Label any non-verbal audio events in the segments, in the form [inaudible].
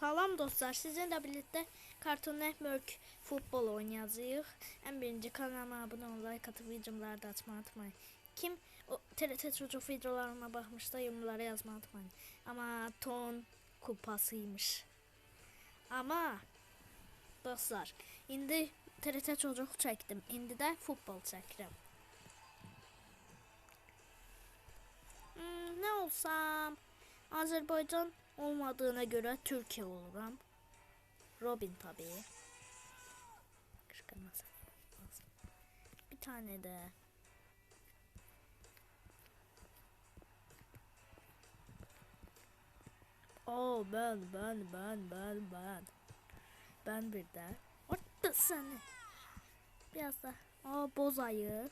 Salam dostlar, sizinle birlikte Cartoon Network futbol oynayacağız. En birinci kanalıma abone ol, like atıp videoları da açmayı unutmayın. Kim o TRT çocuk videolarıma bakmışsa yorumlara yazmayı unutmayın. Ama ton kupasıymış. Ama dostlar, indi TRT çocuk çektim. İndi de futbol çekirəm. Hmm, ne olsam? Azerbaycan olmadığına göre Türkiye olurum. Robin tabii. Bir tane de. Oo ben ben ben ben ben. Ben bir de. Orta seni. Biraz da. Aa boz ayı.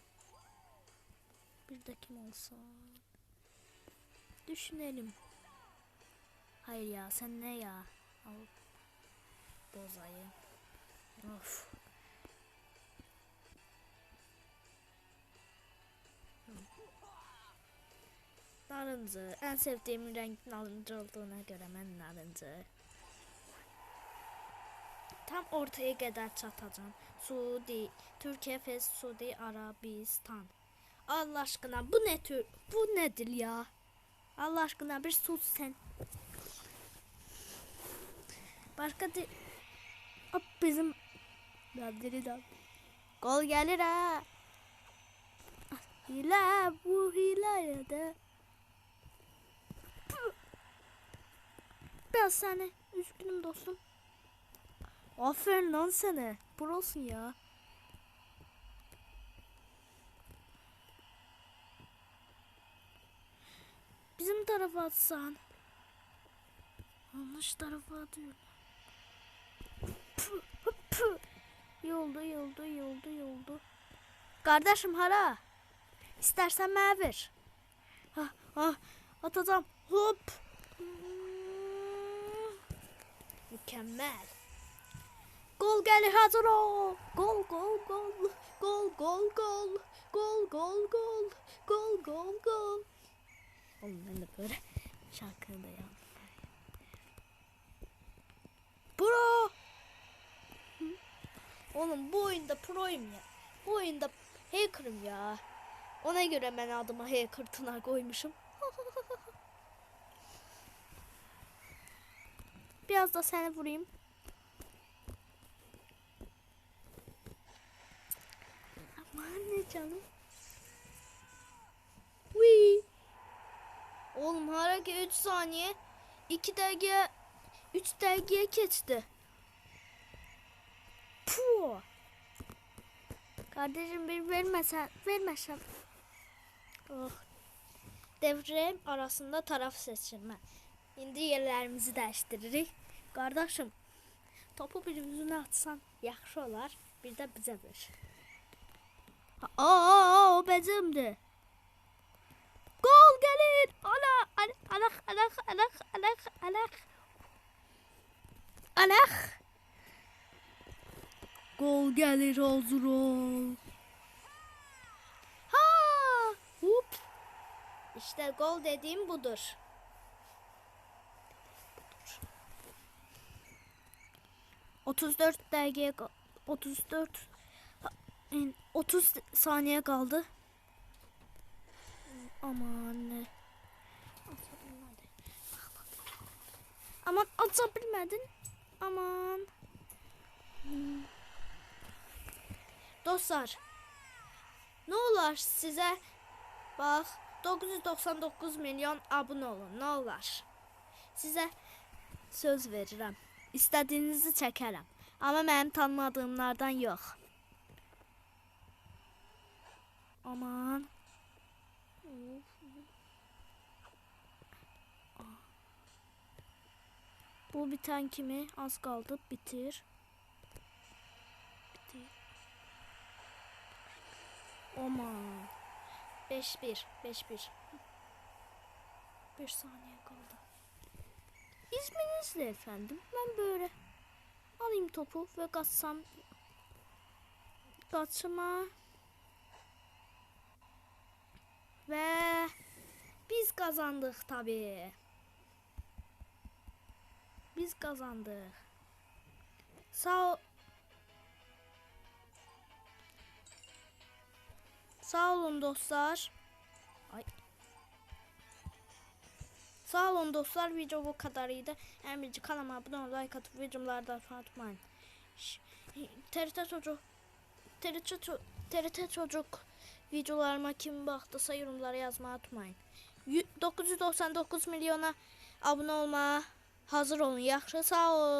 Bir de kim olsa. Düşünelim. Hayır ya sen ne ya? Al. Bozayı. Of. Narıncı. En sevdiğim renk narıncı olduğuna göre ben narıncı. Tam ortaya kadar çatacağım. Suudi, Türkiye ve Suudi Arabistan. Allah aşkına bu ne tür, bu nedir ya? Allah aşkına bir sus sen. Başka di... Hop bizim... Deli de. Gol gelir ha. Hile bu hile ya da. Biraz seni üzgünüm dostum. Aferin lan sana. Burasın ya. Bizim tarafa atsan. Yanlış tarafa Yoldu, yoldu, yoldu, yoldu. Kardeşim hara. İstersen bana ver. Ah, ah, atacağım. Hop. Mükemmel. Gol gelir hazır ol. Gol, gol, gol. Gol, gol, gol. Gol, gol, gol. Gol, gol, gol. Oğlum ben de böyle şarkını da ya. Pro. Oğlum bu oyunda proyum ya. Bu oyunda hacker'ım ya. Ona göre ben adıma hacker Tınar koymuşum. [laughs] Biraz da seni vurayım. Aman ne canım. Wee. Oğlum hareket 3 saniye. 2 dakika 3 dakikaya geçti. Puh. Kardeşim bir vermesen, vermesen. Oh. Devre arasında taraf seçilme. İndi yerlerimizi değiştiririk. Kardeşim, topu birimizin atsan yaxşı olar. Bir de bize ver. Aa, o bezimdi. Gol gelir. Ana, ana, ana, ana, ana, ana, ana. Ana. Gol gelir hazır ol. Ha! Hop. İşte gol dediğim budur. 34 kal- 34 ha, in- 30 saniye kaldı. Aman ne. Aman atabilmedin. Aman. Hmm. Dostlar. Ne olar size bak 999 milyon abone olun. Ne olar. Size söz verirəm. İstədiyinizi çəkərəm. Amma mənim tanımadığımlardan yox. Aman. Bu biten kimi az bitir. Bitir. Aman. 5-1 5-1 Bir saniye kaldı. İzninizle efendim. Ben böyle alayım topu ve kaçsam kaçma ve biz kazandık tabii. Biz biz kazandık. Sağ Sağ olun dostlar. Ay. Sağ olun dostlar. Video bu kadarıydı. En birinci kanalıma abone ol, like atıp videoları atmayı unutmayın. TRT Çocuk TRT, Ço- TRT Çocuk videolarıma kim baxdısa yorumlara yazmayı unutmayın. Yü- 999 milyona abunə olmağa hazır olun. Yaxşı, sağ olun.